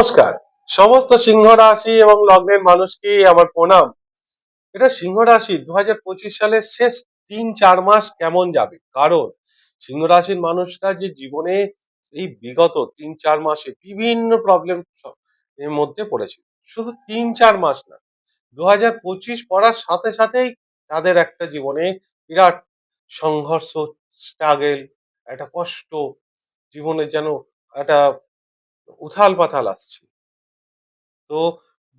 নমস্কার। সমস্ত সিংহ রাশি এবং লগ্নের মানুষকে আমার প্রণাম? এটা সিংহ রাশি দু হাজার পঁচিশ সালের শেষ তিন চার মাস কেমন যাবে? কারণ সিংহ রাশির মানুষরা যে জীবনে এই বিগত তিন চার মাসে বিভিন্ন প্রবলেম এর মধ্যে পড়েছে। শুধু তিন চার মাস না দু হাজার পঁচিশ পড়ার সাথে সাথেই তাদের একটা জীবনে বিরাট সংঘর্ষ স্ট্রাগেল একটা কষ্ট জীবনের যেন একটা উথাল পাথাল আসছে। তো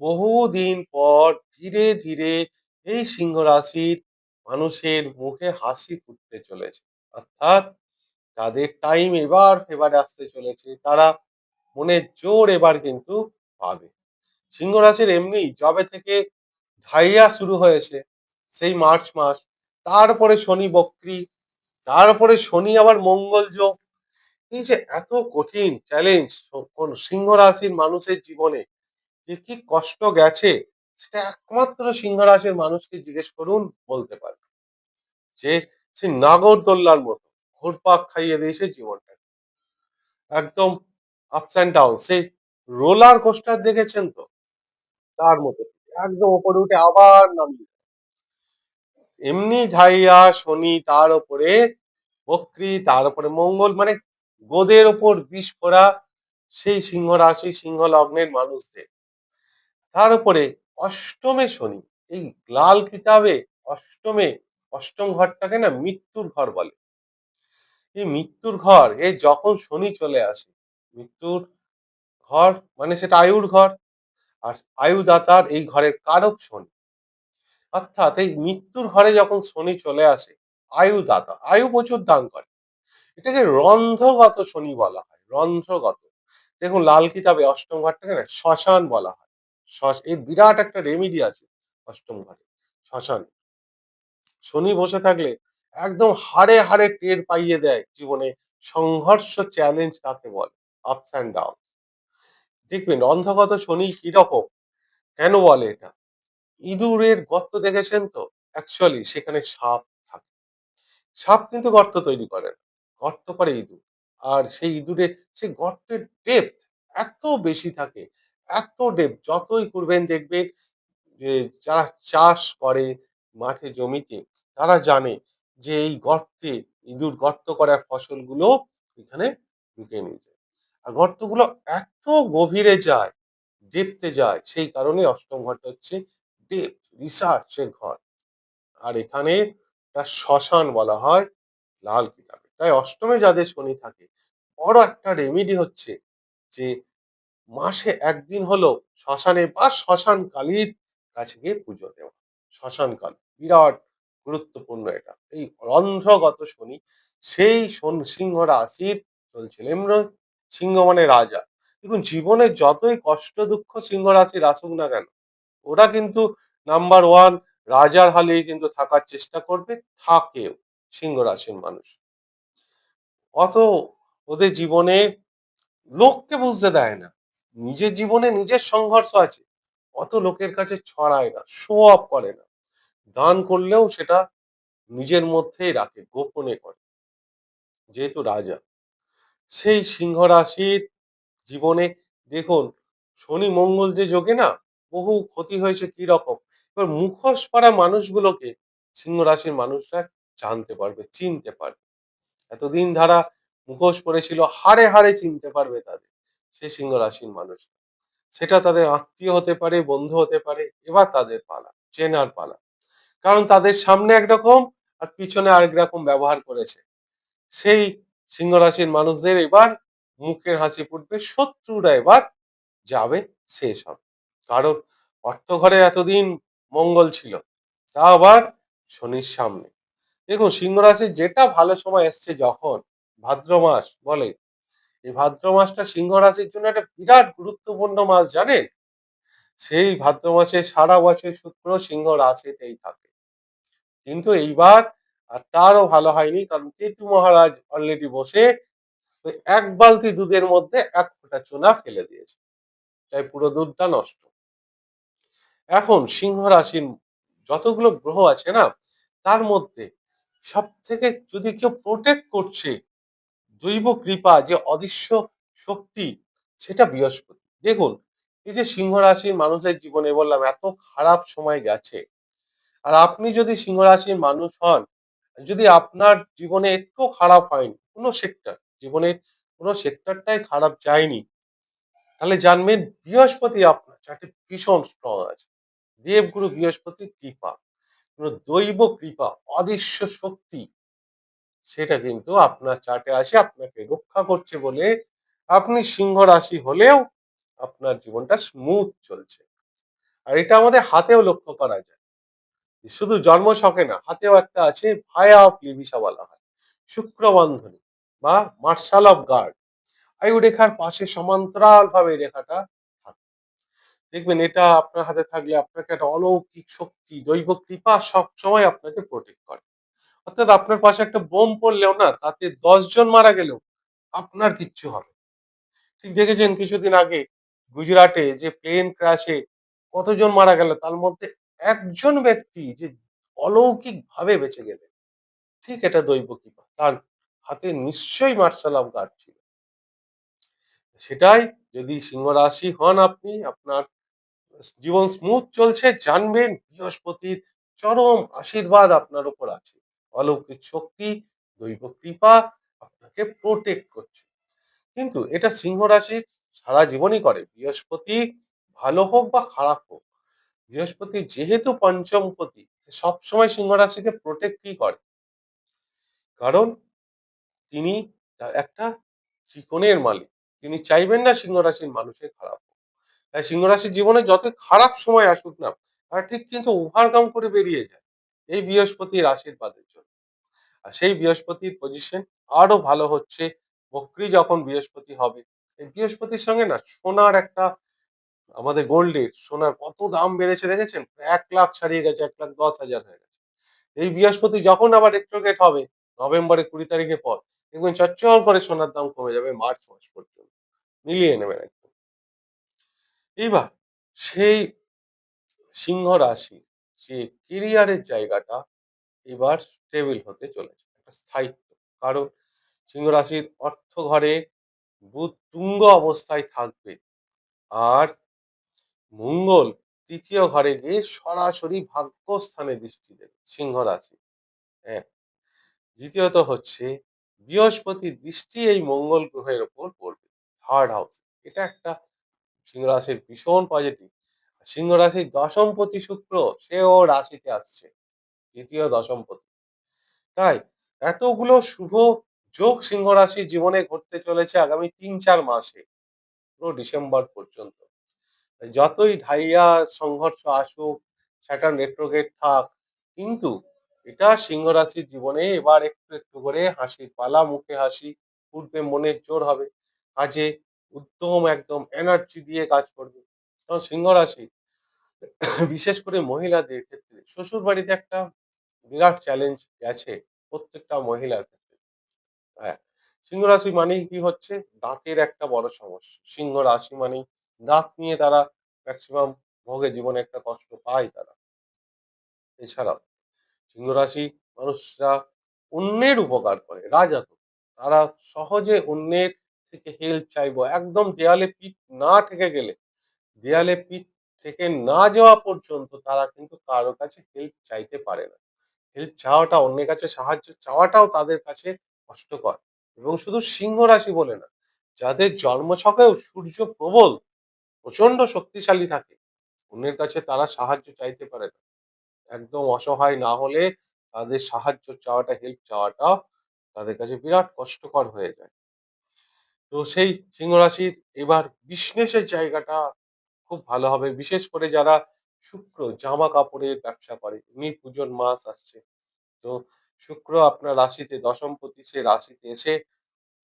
বহুদিন পর ধীরে ধীরে এই সিংহ রাশির মানুষের মুখে হাসি ফুটতে চলেছে। অর্থাৎ তাদের টাইম এবার ফেবারে আসতে চলেছে। তারা মনের জোর এবার কিন্তু পাবে। সিংহ রাশির এমনি জবে থেকে ঢাইয়া শুরু হয়েছে, সেই মার্চ মাস, তারপরে শনি বক্রি, তারপরে শনি আবার মঙ্গল যোগ এই যে এত কঠিন চ্যালেঞ্জ কোন সিংহ রাশির মানুষের জীবনে যে কি কষ্ট গেছে, সেটা একমাত্র সিংহ রাশির মানুষকে জিজ্ঞেস করুন, বলতে পারবে যে সে নাগরদোল্লার মতো ঘুরপাক খাইয়ে দিয়েছে জীবনটা। একদম আপস অ্যান্ড ডাউন সেই রোলার কোস্টার দেখেছেন তো? তার মতো, একদম ওপরে উঠে আবার নামিয়ে। এমনি ঢাইয়া শনি তার উপরে, বক্রি তার উপরে মঙ্গল মানে গোদের ওপর বিষ পড়া সেই সিংহ রাশি, সিংহ লগ্নের মানুষদের। তার উপরে অষ্টমে শনি, এই লাল কিতাবে অষ্টমে, অষ্টম ঘরটাকে না মৃত্যুর ঘর বলে। এই মৃত্যুর ঘর এই যখন শনি চলে আসে, মৃত্যুর ঘর মানে সেটা আয়ুর ঘর, আর আয়ুদাতার এই ঘরের কারক শনি। অর্থাৎ এই মৃত্যুর ঘরে যখন শনি চলে আসে, আয়ুদাতা, আয়ু প্রচুর দান করে। এটাকে রন্ধ্রগত শনি বলা হয়, রন্ধ্রগত। দেখুন, লাল কিতাবে অষ্টম ঘরটাকে না শ্মশান বলা হয়। এই বিরাট একটা রেমিডি আছে অষ্টম ঘরে, শ্মশান। শনি বসে থাকলে একদম হাড়ে হাড়ে টের পাইয়ে দেয় জীবনে সংঘর্ষ চ্যালেঞ্জ কাকে বলে আপস অ্যান্ড ডাউন দেখবেন অন্ধগত শনি কীরকম? কেন বলে এটা? ইঁদুরের গর্ত দেখেছেন তো? অ্যাকচুয়ালি সেখানে সাপ থাকে। সাপ কিন্তু গর্ত তৈরি করে না। গর্ত করে ইঁদুর। আর সেই ইঁদুরে সেই গর্তের ডেপথ এত বেশি থাকে, এত ডেপ যতই করবেন দেখবেন যে যারা চাষ করে মাঠে জমিতে, তারা জানে যে এই গর্তে, ইঁদুর গর্ত করার ফসলগুলো এখানে ঢুকে নিয়ে যায়। আর গর্তগুলো এত গভীরে যায় ডেপতে যায়, সেই কারণে অষ্টম ঘরটা হচ্ছে ডেপ রিসার্চের ঘর। আর এখানে তার শ্মশান বলা হয়, লাল কিতাবে তাই অষ্টমে যাদের শনি থাকে, বড় একটা রেমিডি হচ্ছে যে, মাসে একদিন হলো শ্মশানে বা শ্মশান কালীর কাছে গিয়ে পুজো দেওয়া। শ্মশান কালী, বিরাট গুরুত্বপূর্ণ এটা। এই রন্ধ্রগত শনি, সেই শন- সিংহ রাশির চলছিল এমন সিংহ মানে রাজা। দেখুন, জীবনে যতই কষ্ট, দুঃখ সিংহ রাশির আসুক না কেন, ওরা কিন্তু নাম্বার ওয়ান রাজার হালে কিন্তু থাকার চেষ্টা করবে, থাকেও সিংহ রাশির মানুষ। অত ওদের জীবনে লোককে বুঝতে দেয় না। নিজের জীবনে নিজের সংঘর্ষ আছে, অত লোকের কাছে ছড়ায় না শো অফ করে না। দান করলেও সেটা নিজের মধ্যেই রাখে, গোপনে করে। যেহেতু রাজা, সেই সিংহ রাশির জীবনে দেখুন, শনি মঙ্গল যে যোগে না, বহু ক্ষতি হয়েছে কি রকম এবার মুখোশ পরা মানুষগুলোকে সিংহ রাশির মানুষরা জানতে পারবে, চিনতে পারবে। এতদিন ধারা মুখোশ পড়েছিল হারে হারে চিনতে পারবে তাদের, সে সিংহ রাশির মানুষ। সেটা তাদের আত্মীয় হতে পারে, বন্ধু হতে পারে, এবার তাদের পালা, চেনার পালা। কারণ তাদের সামনে একরকম আর পিছনে আরেক রকম ব্যবহার করেছে। সেই সিংহ রাশির মানুষদের এবার মুখের হাসি ফুটবে, শত্রুরা এবার যাবে শেষ হবে। কারণ অর্থঘরে এতদিন মঙ্গল ছিল, তা আবার শনির সামনে। দেখুন সিংহ রাশির যেটা ভালো সময় এসছে যখন ভাদ্র মাস বলে, এই ভাদ্র মাসটা সিংহ রাশির জন্য একটা বিরাট গুরুত্বপূর্ণ মাস, জানেন? সেই ভাদ্র মাসে সারা বছর শুক্র সিংহ রাশিতেই থাকে। কিন্তু এইবার আর তারও ভালো হয়নি, কারণ কেতু মহারাজ অলরেডি বসে ওই এক বালতি দুধের মধ্যে এক ফোঁটা চুনা ফেলে দিয়েছে। তাই পুরো দুধটা নষ্ট। এখন সিংহ রাশির যতগুলো গ্রহ আছে না, তার মধ্যে সব থেকে যদি কেউ প্রোটেক্ট করছে দৈব কৃপা, যে অদৃশ্য শক্তি, সেটা বৃহস্পতি। দেখুন, এই যে সিংহ রাশির মানুষের জীবনে বললাম, এত খারাপ সময় গেছে। আর আপনি যদি সিংহ রাশির মানুষ হন, যদি আপনার জীবনে একটু খারাপ হয়নি, কোনো সেক্টর জীবনের কোনো সেক্টরটাই খারাপ যায়নি, তাহলে জানবেন বৃহস্পতি আপনার চারটে ভীষণ স্ট্রং আছে। দেবগুরু বৃহস্পতির কৃপা। দৈব কৃপা, অদৃশ্য শক্তি, সেটা কিন্তু আপনার চার্টে আছে, আপনাকে রক্ষা করছে বলে আপনি সিংহ রাশি হলেও আপনার জীবনটা স্মুথ চলছে। আর এটা আমাদের হাতেও লক্ষ্য করা যায়। শুধু জন্ম ছকে না, হাতেও একটা আছে ভায়া অফ লিভিসা বলা হয়। শুক্রবন্ধনী বা মার্শাল অফ গার্ড আয়ু রেখার পাশে সমান্তরাল ভাবে রেখাটা দেখবেন এটা আপনার হাতে থাকলে আপনাকে একটা অলৌকিক শক্তি দৈব কৃপা সবসময় আপনাকে প্রোটেক্ট করে। অর্থাৎ আপনার পাশে একটা বোম পড়লেও না, তাতে জন মারা গেলেও আপনার কিচ্ছু হবে ঠিক দেখেছেন কিছুদিন আগে গুজরাটে যে প্লেন ক্র্যাশে কতজন মারা গেল, তার মধ্যে একজন ব্যক্তি যে অলৌকিক ভাবে বেঁচে গেলেন, ঠিক এটা দৈব কৃপা। তার হাতে নিশ্চয়ই মার্শাল গার্ড ছিল। সেটাই যদি সিংহ রাশি হন আপনি, আপনার জীবন স্মুথ চলছে, জানবেন বৃহস্পতির চরম আশীর্বাদ আপনার উপর আছে। অলৌকিক শক্তি, দৈব কৃপা আপনাকে প্রোটেক্ট করছে। কিন্তু এটা সিংহ রাশি সারা জীবনই করে। বৃহস্পতি ভালো হোক বা খারাপ হোক, বৃহস্পতি যেহেতু পঞ্চমপতি সবসময় সিংহ রাশিকে প্রোটেক্টই করে। কারণ তিনি একটা ত্রিকোণের মালিক। তিনি চাইবেন না সিংহ রাশির মানুষের খারাপ হোক। তাই সিংহ রাশির জীবনে যত খারাপ সময় আসুক না, তারা ঠিক কিন্তু ওভারকাম করে বেরিয়ে যায় এই বৃহস্পতির আশীর্বাদের জন্য। আর সেই বৃহস্পতির পজিশন আরও ভালো হচ্ছে, বক্রি যখন বৃহস্পতি হবে, এই বৃহস্পতির সঙ্গে না সোনার একটা আমাদের গোল্ডের সোনার কত দাম বেড়েছে দেখেছেন? এক লাখ ছাড়িয়ে গেছে, এক লাখ দশ হাজার হয়ে গেছে। এই বৃহস্পতি যখন আবার রেট্রোগেট হবে, নভেম্বরের কুড়ি তারিখের পর, দেখবেন চচ্চল করে সোনার দাম কমে যাবে, মার্চ মাস পর্যন্ত। মিলিয়ে নেবেন এইবার সেই সিংহ রাশি যে কেরিয়ারের জায়গাটা এবার স্টেবল হতে চলেছে, একটা স্থায়িত্ব। কারণ সিংহ রাশির অর্থ ঘরে বুধ তুঙ্গ অবস্থায় থাকবে আর মঙ্গল তৃতীয় ঘরে গিয়ে সরাসরি ভাগ্যস্থানে দৃষ্টি দেবে সিংহ রাশি। হ্যাঁ দ্বিতীয়ত হচ্ছে বৃহস্পতির দৃষ্টি এই মঙ্গল গ্রহের ওপর পড়বে। থার্ড হাউস এটা একটা সিংহ রাশির ভীষণ পজিটিভ সিংহ রাশির দশমপতি শুক্র, সেও রাশিতে আসছে, দ্বিতীয় দশমপতি তাই এতগুলো শুভ যোগ সিংহ রাশির জীবনে ঘটতে চলেছে আগামী তিন চার মাসে, পুরো ডিসেম্বর পর্যন্ত। যতই ঢাইয়া সংঘর্ষ আসুক স্যাটার্ন রেট্রোগেট থাক, কিন্তু এটা সিংহ রাশির জীবনে এবার একটু একটু করে হাসির পালা, মুখে হাসি ফুটবে মনের জোর হবে। কাজে উদ্যম একদম এনার্জি দিয়ে কাজ করবে। কারণ সিংহ রাশি বিশেষ করে মহিলাদের ক্ষেত্রে শ্বশুর বাড়িতে একটা বিরাট চ্যালেঞ্জ গেছে প্রত্যেকটা মহিলার ক্ষেত্রে। হ্যাঁ সিংহ রাশি মানেই কি হচ্ছে? দাঁতের একটা বড় সমস্যা। সিংহ রাশি মানেই দাঁত নিয়ে তারা ম্যাক্সিমাম ভোগে জীবনে একটা কষ্ট পায় তারা। এছাড়াও সিংহ রাশি মানুষরা অন্যের উপকার করে। রাজাত তারা সহজে অন্যের থেকে হেল্প চাইব। একদম দেয়ালে পিঠ না ঠেকে গেলে, দেয়ালে পিঠ থেকে না যাওয়া পর্যন্ত তারা কিন্তু কারও কাছে হেল্প চাইতে পারে না। হেল্প চাওয়াটা অন্যের কাছে সাহায্য চাওয়াটাও তাদের কাছে কষ্টকর। এবং শুধু সিংহ রাশি বলে না, যাদের জন্মছকেও সূর্য প্রবল প্রচণ্ড শক্তিশালী থাকে, অন্যের কাছে তারা সাহায্য চাইতে পারে না। একদম অসহায় না হলে তাদের সাহায্য চাওয়াটা হেল্প চাওয়াটা তাদের কাছে বিরাট কষ্টকর হয়ে যায়। তো সেই সিংহ রাশির এবার বিজনেসের জায়গাটা খুব ভালো হবে। বিশেষ করে যারা শুক্র জামা কাপড়ের ব্যবসা করে, এমনি পুজোর মাস আসছে। তো শুক্র আপনার রাশিতে দশমপতি সে রাশিতে এসে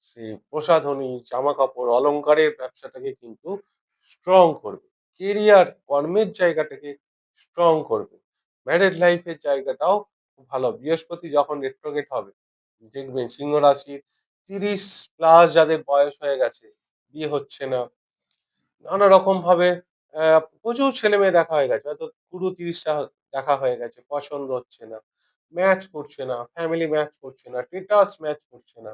সে প্রসাধনী, জামা কাপড় অলংকারের ব্যবসাটাকে কিন্তু স্ট্রং করবে। কেরিয়ার কর্মের জায়গাটাকে স্ট্রং করবে। ম্যারেড লাইফের জায়গাটাও খুব ভালো। বৃহস্পতি যখন রেট্রোগেট হবে, দেখবেন সিংহ রাশির তিরিশ প্লাস যাদের বয়স হয়ে গেছে, বিয়ে হচ্ছে না। নানা রকম ভাবে প্রচুর ছেলে মেয়ে দেখা হয়ে গেছে। হয়তো কুড়ি তিরিশটা দেখা হয়ে গেছে, পছন্দ হচ্ছে না। ম্যাচ করছে না ফ্যামিলি ম্যাচ করছে না টেটাস ম্যাচ করছে না।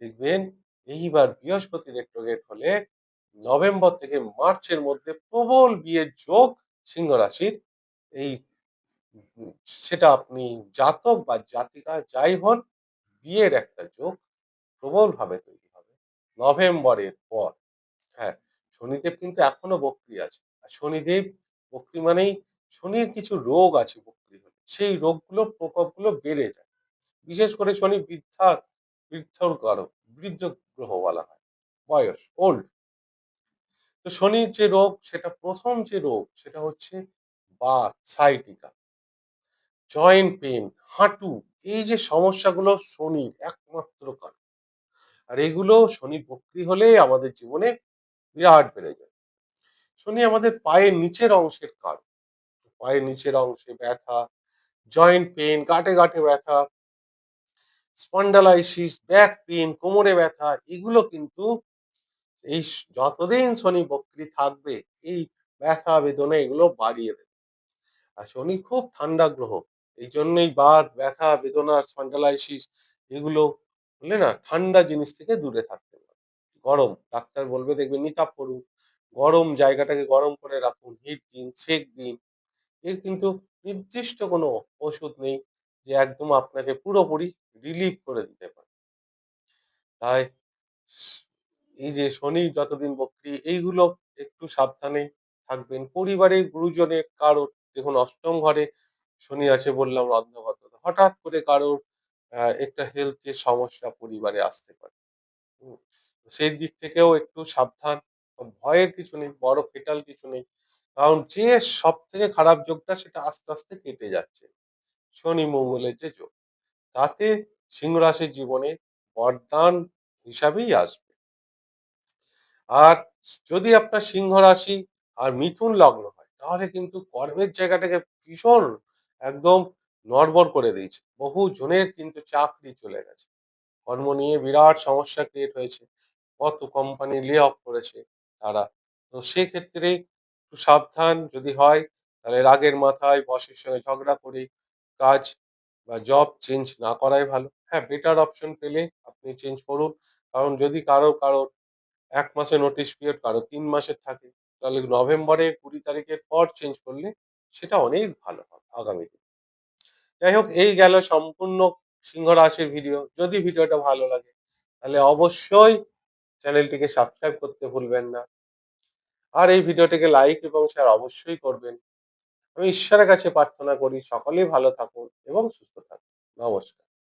দেখবেন, এইবার বৃহস্পতি রেট্রোগেট হলে নভেম্বর থেকে মার্চের মধ্যে প্রবল বিয়ের যোগ সিংহ রাশির। এই সেটা আপনি জাতক বা জাতিকা যাই হন, বিয়ের একটা যোগ প্রবলভাবে তৈরি হবে। নভেম্বরের পর হ্যাঁ শনিদেব কিন্তু এখনও বক্রি আছে। আর শনিদেব, বক্রি মানেই শনির কিছু রোগ আছে বক্রি হলে। সেই রোগগুলো, প্রকোপগুলো বেড়ে যায়। বিশেষ করে শনি বৃদ্ধার বৃদ্ধর কারক বৃদ্ধ গ্রহ বলা হয়, বয়স ওল্ড তো শনির যে রোগ, সেটা প্রথম যে রোগ, সেটা হচ্ছে বা সাইটিকা জয়েন্ট পেন হাঁটু, এই যে সমস্যাগুলো শনির একমাত্র কারণ। আর এগুলো শনি বক্রি হলে আমাদের জীবনে বিরাট বেড়ে যায়। শনি আমাদের পায়ের নিচের অংশের কারণ পায়ের নিচের অংশে ব্যথা জয়েন্ট পেন গাঁটে গাঁটে ব্যথা স্পন্ডালাইসিস ব্যাক পেন কোমরে ব্যথা, এগুলো কিন্তু এই যতদিন শনি বক্রি থাকবে, এই ব্যথা বেদনা এগুলো বাড়িয়ে দেবে। আর শনি খুব ঠান্ডা গ্রহ এই জন্যই বাত, ব্যথা, বেদনা স্পন্ডালাইসিস এগুলো বললে না? ঠান্ডা জিনিস থেকে দূরে থাকতে হবে। গরম, ডাক্তার বলবে দেখবেন নিকাপ করুন। গরম জায়গাটাকে গরম করে রাখুন হিট দিন সেক দিন। এর কিন্তু নির্দিষ্ট কোনো ওষুধ নেই যে একদম আপনাকে পুরোপুরি রিলিভ করে দিতে পারে। তাই এই যে শনি যতদিন বক্রি, এইগুলো একটু সাবধানে থাকবেন। পরিবারের গুরুজনের, কারোর, দেখুন অষ্টম ঘরে শনি আছে বললাম অন্ধগত হঠাৎ করে কারোর একটা হেলথের সমস্যা পরিবারে আসতে পারে। হুম, সেই দিক থেকেও একটু সাবধান। ভয়ের কিছু নেই বড় ফেটাল কিছু নেই। কারণ যে সব থেকে খারাপ যোগটা সেটা আস্তে আস্তে কেটে যাচ্ছে। শনি মঙ্গলের যে যোগ তাতে সিংহ রাশির জীবনে বরদান হিসাবেই আসবে। আর যদি আপনার সিংহ রাশি আর মিথুন লগ্ন হয় তাহলে কিন্তু কর্মের জায়গাটাকে ভীষণ একদম নড়বড় করে দিয়েছে। বহু জনের কিন্তু চাকরি চলে গেছে। কর্ম নিয়ে বিরাট সমস্যা ক্রিয়েট হয়েছে। কত কোম্পানি লে অফ করেছে তারা। তো সেক্ষেত্রে একটু সাবধান যদি হয়, তাহলে রাগের মাথায় বসের সঙ্গে ঝগড়া করে কাজ বা জব চেঞ্জ না করাই ভালো। হ্যাঁ বেটার অপশন পেলে আপনি চেঞ্জ করুন। কারণ যদি কারও কারও এক মাসে নোটিশ পিরিয়ড কারও তিন মাসের থাকে, তাহলে নভেম্বরের কুড়ি তারিখের পর চেঞ্জ করলে সেটা অনেক ভালো হবে আগামী দিনে। যাই হোক, এই গেল সম্পূর্ণ সিংহ রাশির ভিডিও যদি ভিডিওটা ভালো লাগে, তাহলে অবশ্যই চ্যানেলটিকে সাবস্ক্রাইব করতে ভুলবেন না। আর এই ভিডিওটিকে লাইক এবং শেয়ার অবশ্যই করবেন। আমি ঈশ্বরের কাছে প্রার্থনা করি, সকলেই ভালো থাকুন এবং সুস্থ থাকুন। নমস্কার।